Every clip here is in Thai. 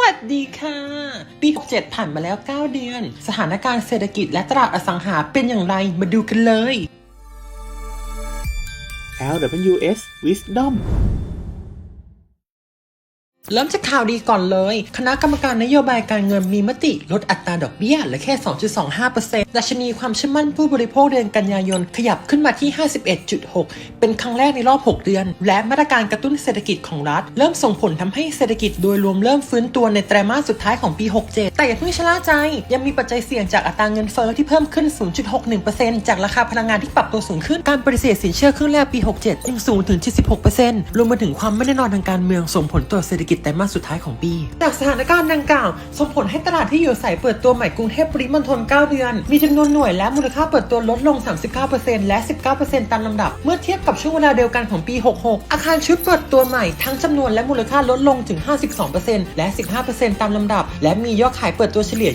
วัสดีค่ะ ปี 67 ผ่านมาแล้ว 9 เดือน สถานการณ์เศรษฐกิจและตลาดอสังหาเป็นอย่างไรมาดูกันเลย LWS Wisdom เริ่มจากข่าวดีก่อนเลย คณะกรรมการนโยบายการเงินมีมติลดอัตราดอกเบี้ยเหลือแค่ 2.25%ดัชนีความเชื่อมั่นผู้บริโภคเดือนกันยายนขยับขึ้นมาที่ 51.6 เป็นครั้งแรกในรอบ 6 เดือน และมาตรการกระตุ้นเศรษฐกิจของรัฐ เริ่มส่งผลทำให้เศรษฐกิจโดยรวมเริ่มฟื้นตัวในไตรมาสสุดท้ายของปี 67 แต่อย่าเพิ่งชะล่าใจ ยังมีปัจจัยเสี่ยงจากอัตราเงินเฟ้อที่เพิ่มขึ้น 0.61%จากราคาพลังงานที่ปรับตัวสูงขึ้น การปฏิเสธสินเชื่อครึ่งแรกปี 67 ยังสูงถึง 76%รวมไปถึงความไม่แน่นอนทางการเมืองส่งผลต่อเศรษฐกิจไตรมาสสุดท้ายของปี จากสถานการณ์ดังกล่าว ส่งผลให้ตลาดที่อยู่อาศัยเปิดตัวใหม่กรุงเทพปริมณฑล9เดือน มีจำนวนหน่วยและมูลค่าเปิดตัวลดลง 39%และ 19%ตามลำดับ เมื่อเทียบกับช่วงเวลาเดียวกันของปี 66 อาคารชุดเปิดตัวใหม่ทั้งจำนวนและมูลค่าลดลงถึง 52%และ 15%ตามลำดับ และมียอดขายเปิดตัวเฉลี่ย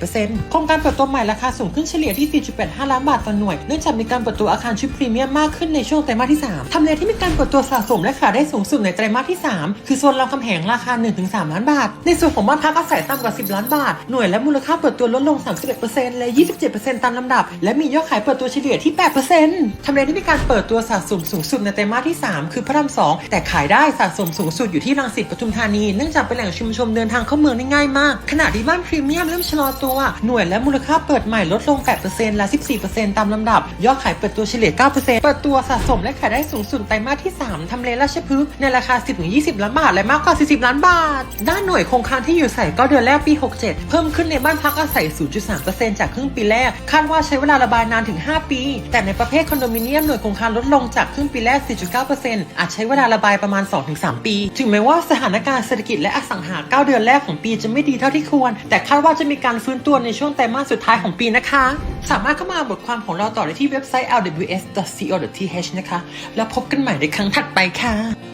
27%โครงการเปิดตัวใหม่ราคาสูงขึ้นเฉลี่ยที่ 4.85 ล้านบาทต่อหน่วย เนื่องจากมีการเปิดตัวอาคารชุดพรีเมียมมากขึ้นในช่วงไตรมาสที่ 3ทำเลที่มีการเปิดตัวสะสมและขายได้สูงสุดในไตรมาสที่ 3 คือโซนรามคำแหงราคา 1-3 ล้านบาท ในส่วนของบ้านพักอาศัยต่ำกว่า 10 ล้านบาท หน่วยและมูลค่าเปิดตัวลดลง 31%และ 27%ตามลำดับ และมียอดขายเปิดตัวเฉลี่ยที่ 8%ทำเลที่มีการเปิดตัวสะสมสูงสุดในไตรมาสที่ 3 คือพระราม 2 แต่ขายได้สะสมสูงสุดอยู่ที่รังสิตปทุมธานี เนื่องจากเป็นแหล่งชุมชนเดินทางเข้าเมืองได้ง่ายมาก ขณะที่บ้านพรีเมียมเริ่มชะลอตัว หน่วยและมูลค่าเปิดใหม่ลดลง 8%และ 14%ตามลำดับ ยอดขายเปิดตัวเฉลี่ย 9%เปิดตัวสะสมและขายได้สูงสุดไตรมาสที่ 3ทำเลราชพฤกษ์ในราคา 10-20 ล้านบาทและมากกว่า 40ล้านบาท ด้านหน่วยโครงการที่อยู่อาศัยก็เดือนแรกปี 67 เพิ่มขึ้นในบ้านพักอาศัย 0.3%จากครึ่งปีแรก คาดว่าใช้เวลาระบายนานถึง 5 ปี แต่ในประเภทคอนโดมิเนียมหน่วยโครงการลดลงจากครึ่งปีแรก 4.9%อาจใช้เวลาระบายประมาณ 2-3 ปี ถึงแม้ว่าสถานการณ์เศรษฐกิจและอสังหา 9 เดือนแรกของปีจะไม่ดีเท่าที่ควร แต่คาดว่าจะมีการฟื้นตัวในช่วงไตรมาสสุดท้ายของปีนะคะ สามารถเข้ามาอ่านบทความของเราต่อได้ที่เว็บไซต์ lws.co.th นะคะ แล้วพบกันใหม่ในครั้งถัดไปค่ะ